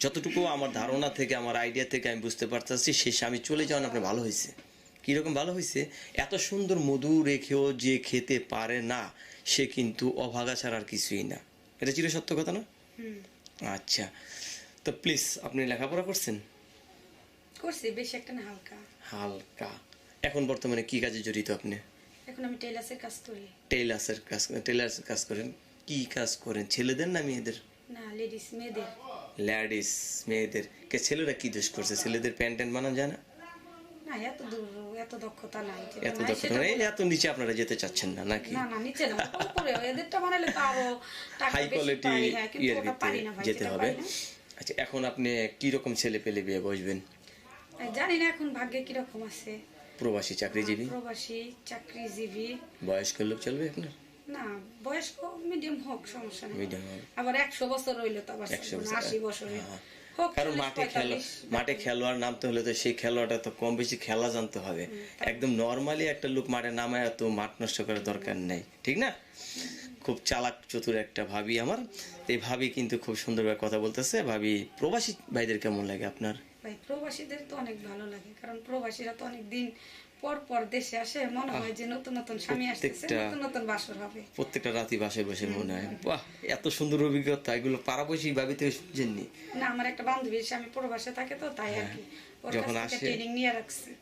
যতটুকু আমার ধারণা থেকে আমার আইডিয়া থেকে আমি বুঝতে পারতেছি সে স্বামী চলে যাওয়ান আপনার ভালো হয়েছে। কীরকম ভালো হয়েছে? এত সুন্দর মধু রেখেও যে খেতে পারে না সে কিন্তু অভাগা ছাড়া আর কিছুই না। এটা চির সত্য কথা না? আচ্ছা। তো প্লিজ আপনি লেখাপড়া করছেন? করছি বেশি একটা না হালকা। হালকা। এখন বর্তমানে কি কাজে জড়িত আপনি? এখন আমি টেলার্সের কাজ করি। টেইলার্সের কাজ টেইলার্সের কাজ করেন। কি কাজ করেন? ছেলেদের না মেয়েদের? লেডিস মেয়েদের। ল্যাডিস মেয়েদের। কে ছেলেরা কি দোষ করছে? ছেলেদের প্যান্ট ট্যান্ট বানানো যায় না? না এত দূর এত দক্ষতা নাই। এত দক্ষতা নেই, এত নিচে আপনারা যেতে চাচ্ছেন না নাকি? না না নিচে না উপরে। এদেরটা বানালে তো আরও হাই কোয়ালিটি ইয়ের ভিতরে যেতে হবে। আচ্ছা এখন আপনি কি রকম ছেলে পেলে বিয়ে বসবেন? জানি না এখন ভাগ্যে কীরকম আছে। প্রবাসী চাকরিজীবী? প্রবাসী চাকরিজীবী। বয়স্ক লোক চলবে আপনার? না বয়স্ক মিডিয়াম হোক সমস্যা নেই। আবার একশো বছর রইল তো আবার একশো বছর। আশি বছরে। হোক কারণ মাঠে খেলো মাঠে খেলোয়াড় নামতে হলে তো সেই খেলোয়াড়টা তো কম বেশি খেলা জানতে হবে। একদম নর্মালি একটা লোক মাঠে নামায় তো মাঠ নষ্ট করার দরকার নেই। ঠিক না? খুব চালাক চতুর একটা ভাবি আমার। এই ভাবি কিন্তু খুব সুন্দরভাবে কথা বলতেছে। ভাবি প্রবাসী ভাইদের কেমন লাগে আপনার? ভাই প্রবাসীদের তো অনেক ভালো লাগে কারণ প্রবাসীরা তো অনেক দিন পর পর দেশে আসে মনে হয় যে নতুন নতুন স্বামী আসতেছে নতুন নতুন বাসর হবে। প্রত্যেকটা রাতি বাসে বসে মনে হয়। বাহ এত সুন্দর অভিজ্ঞতা এগুলো ভাবিতে জেননি না আমার একটা বান্ধবীর স্বামী প্রবাসে থাকে তো তাই আর কি। হ্যাঁ। যখন আসে- ট্রেনিং নিয়ে রাখছি।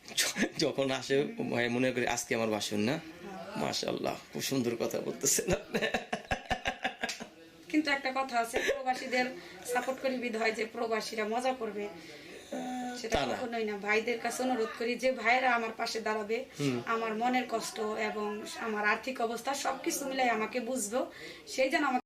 যখন আসে মনে করি আজকে আমার বাসন না? মাশাল্লাহ খুব সুন্দর কথা বলতেছেন আপনি। কিন্তু একটা কথা আছে প্রবাসীদের সাপোর্ট করি বিধ হয় যে প্রবাসীরা মজা করবে। সেটা কখনোই না। ভাইদের কাছে অনুরোধ করি যে ভাইরা আমার পাশে দাঁড়াবে আমার মনের কষ্ট এবং আমার আর্থিক অবস্থা সবকিছু মিলাই আমাকে বুঝব সেই জন্য আমাকে